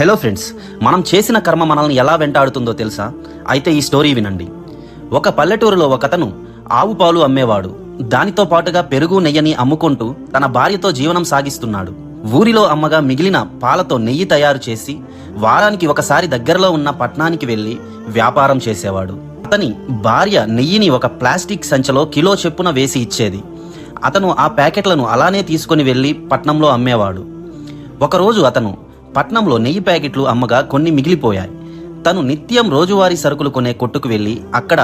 Hello friends మనం చేసిన కర్మ మనల్ని ఎలా వెంటాడుతుందో తెలుసా? అయితే ఈ స్టోరీ వినండి. ఒక పల్లెటూరులో ఒకతను ఆవు పాలు అమ్మేవాడు. దానితో పాటుగా పెరుగు నెయ్యని అమ్ముకుంటూ తన భార్యతో జీవనం సాగిస్తున్నాడు. ఊరిలో అమ్మగా మిగిలిన పాలతో నెయ్యి తయారు చేసి వారానికి ఒకసారి దగ్గరలో ఉన్న పట్నానికి వెళ్ళి వ్యాపారం చేసేవాడు. అతని భార్య నెయ్యిని ఒక ప్లాస్టిక్ సంచలో కిలో చెప్పున వేసి ఇచ్చేది. అతను ఆ ప్యాకెట్లను అలానే తీసుకుని వెళ్ళి పట్నంలో అమ్మేవాడు. ఒకరోజు అతను పట్నంలో నెయ్యి ప్యాకెట్లు అమ్మగా కొన్ని మిగిలిపోయాయి. తను నిత్యం రోజువారీ సరుకులు కొనే కొట్టుకు వెళ్ళి అక్కడ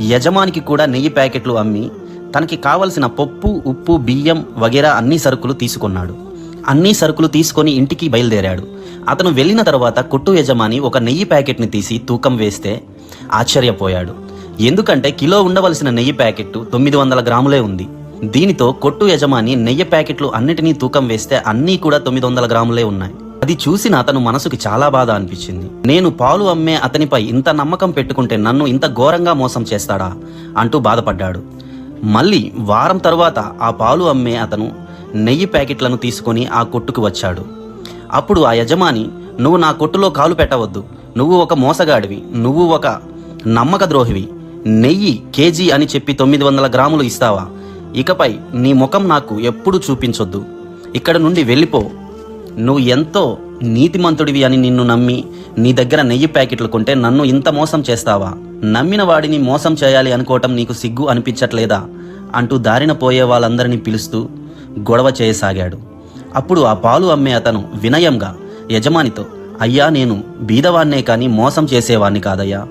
యజమానికి కూడా నెయ్యి ప్యాకెట్లు అమ్మి తనకి కావలసిన పప్పు ఉప్పు బియ్యం వగేరా అన్ని సరుకులు తీసుకున్నాడు. అన్ని సరుకులు తీసుకొని ఇంటికి బయలుదేరాడు. అతను వెళ్ళిన తర్వాత కొట్టు యజమాని ఒక నెయ్యి ప్యాకెట్ని తీసి తూకం వేస్తే ఆశ్చర్యపోయాడు. ఎందుకంటే కిలో ఉండవలసిన నెయ్యి ప్యాకెట్ తొమ్మిది వందల గ్రాములే ఉంది. దీనితో కొట్టు యజమాని నెయ్యి ప్యాకెట్లు అన్నిటినీ తూకం వేస్తే అన్నీ కూడా తొమ్మిది వందల గ్రాములే ఉన్నాయి. అది చూసిన అతను మనసుకి చాలా బాధ అనిపించింది. నేను పాలు అమ్మే అతనిపై ఇంత నమ్మకం పెట్టుకుంటే నన్ను ఇంత ఘోరంగా మోసం చేస్తాడా అంటూ బాధపడ్డాడు. మళ్ళీ వారం తరువాత ఆ పాలు అమ్మే అతను నెయ్యి ప్యాకెట్లను తీసుకొని ఆ కొట్టుకు వచ్చాడు. అప్పుడు ఆ యజమాని నువ్వు నా కొట్టులో కాలు పెట్టవద్దు. నువ్వు ఒక మోసగాడివి. నువ్వు ఒక నమ్మక ద్రోహివి నెయ్యి కేజీ అని చెప్పి తొమ్మిది వందల గ్రాములు ఇస్తావా? ఇకపై నీ ముఖం నాకు ఎప్పుడు చూపించొద్దు. ఇక్కడ నుండి వెళ్ళిపో. నువ్వు ఎంతో నీతిమంతుడివి అని నిన్ను నమ్మి నీ దగ్గర నెయ్యి ప్యాకెట్లు కొంటే నన్ను ఇంత మోసం చేస్తావా? నమ్మిన వాడిని మోసం చేయాలి అనుకోవటం నీకు సిగ్గు అనిపించట్లేదా? అంటూ దారిన పోయే వాళ్ళందరినీ పిలుస్తూ గొడవ చేయసాగాడు. అప్పుడు ఆ పాలు అమ్మే అతను వినయంగా యజమానితో అయ్యా నేను బీదవాన్నే కానీ మోసం చేసేవాణ్ణి కాదయ్యా.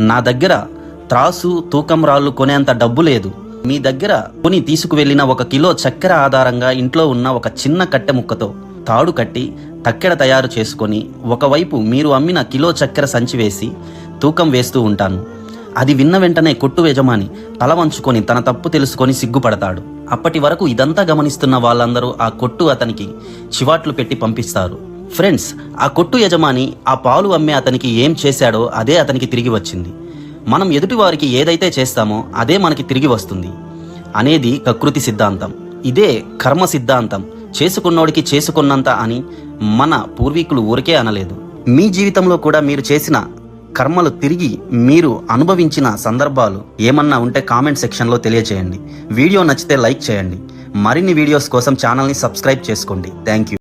నా దగ్గర త్రాసు తూకం రాళ్ళు కొనేంత డబ్బు లేదు. మీ దగ్గర కొని తీసుకువెళ్ళిన ఒక కిలో చక్కెర ఆధారంగా ఇంట్లో ఉన్న ఒక చిన్న కట్టె ముక్కతో తాడు కట్టి తక్కెడ తయారు చేసుకొని ఒకవైపు మీరు అమ్మిన కిలో చక్కెర సంచి వేసి తూకం వేస్తూ ఉంటాను. అది విన్న వెంటనే కొట్టు యజమాని తల వంచుకొని తన తప్పు తెలుసుకొని సిగ్గుపడతాడు. అప్పటి వరకు ఇదంతా గమనిస్తున్న వాళ్ళందరూ ఆ కొట్టు అతనికి చివాట్లు పెట్టి పంపిస్తారు. ఫ్రెండ్స్ ఆ కొట్టు యజమాని ఆ పాలు అమ్మే అతనికి ఏం చేశాడో అదే అతనికి తిరిగి వచ్చింది. మనం ఎదుటివారికి ఏదైతే చేస్తామో అదే మనకి తిరిగి వస్తుంది. అనేది కకృతి సిద్ధాంతం. ఇదే కర్మ సిద్ధాంతం. చేసుకున్నోడికి చేసుకున్నంత అని మన పూర్వీకులు ఊరికే అనలేదు. మీ జీవితంలో కూడా మీరు చేసిన కర్మలు తిరిగి మీరు అనుభవించిన సందర్భాలు ఏమన్నా ఉంటే కామెంట్ సెక్షన్లో తెలియజేయండి వీడియో నచ్చితే లైక్ చేయండి. మరిన్ని వీడియోస్ కోసం ఛానల్ని సబ్స్క్రైబ్ చేసుకోండి. Thank you.